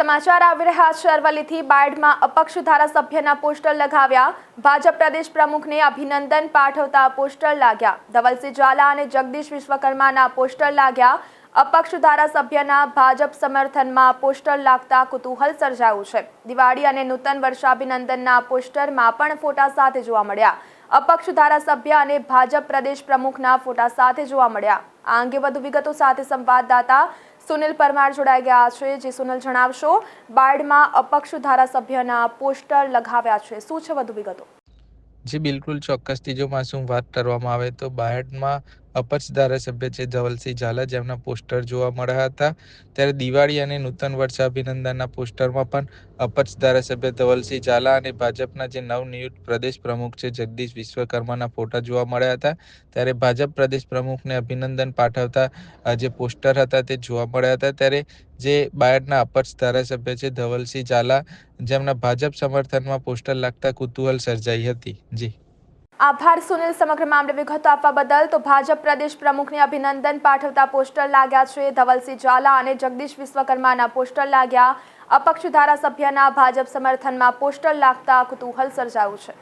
સમાચાર આવી રહ્યા છે. અરવલ્લીથી બાયડમાં અપક્ષ ધારાસભ્યના પોસ્ટર લગાવ્યા. ભાજપ પ્રદેશ પ્રમુખને અભિનંદન પાઠવતા પોસ્ટર લાગ્યા. ધવલસિંહ ઝાલા અને જગદીશ વિશ્વકર્માના પોસ્ટર લાગ્યા. અપક્ષ ધારાસભ્યના ભાજપ સમર્થનમાં પોસ્ટર લાગતા કુતૂહલ સર્જાયું છે. દિવાળી અને નૂતન વર્ષાભિનંદનના પોસ્ટરમાં પણ ફોટા સાથે જોવા મળ્યા. અપક્ષ ધારાસભ્ય અને ભાજપ પ્રદેશ પ્રમુખના ફોટા સાથે જોવા મળ્યા. આ અંગે વધુ વિગતો સાથે સંવાદદાતા સુનિલ પરમાર જોડાઈ ગયા છે, જે સુનિલ જણાવશો બાયડમાં અપક્ષ ધારાસભ્યના પોસ્ટર લગાવ્યા છે. શું છે વધુ વિગતો? જી, બિલકુલ ચોક્કસથી જો માસુમ વાત કરવામાં આવે તો બાયડમાં અપક્ષ ધારાસભ્ય છે ધવલસિંહ ઝાલા. જેમના પોસ્ટર જોવા મળ્યા હતા. ત્યારે દિવાળી અને નૂતન વર્ષ અભિનંદનના પોસ્ટરમાં પણ અપક્ષ ધારાસભ્ય ધવલસિંહ ઝાલા અને ભાજપના જે નવનિયુક્ત પ્રદેશ પ્રમુખ છે જગદીશ વિશ્વકર્માના ફોટા જોવા મળ્યા હતા. ત્યારે ભાજપ પ્રદેશ પ્રમુખને અભિનંદન પાઠવતા જે પોસ્ટર હતા તે જોવા મળ્યા હતા. ત્યારે જે બાયડના અપક્ષ ધારાસભ્ય છે ધવલસિંહ ઝાલા, જેમના ભાજપ સમર્થનમાં પોસ્ટર લાગતા કુતૂહલ સર્જાઈ હતી. જી. આભાર, સુનિલ. સમગ્ર મામલે વિગતો આપવા બદલ તો ભાજપ પ્રદેશ પ્રમુખને અભિનંદન. પાઠવતા પોસ્ટર લાગ્યા છે ધવલસિંહ ઝાલા અને જગદીશ વિશ્વકર્માના પોસ્ટર લાગ્યા. અપક્ષ ધારાસભ્યના ભાજપ સમર્થનમાં પોસ્ટર લાગતા કુતૂહલ સર્જાયું છે.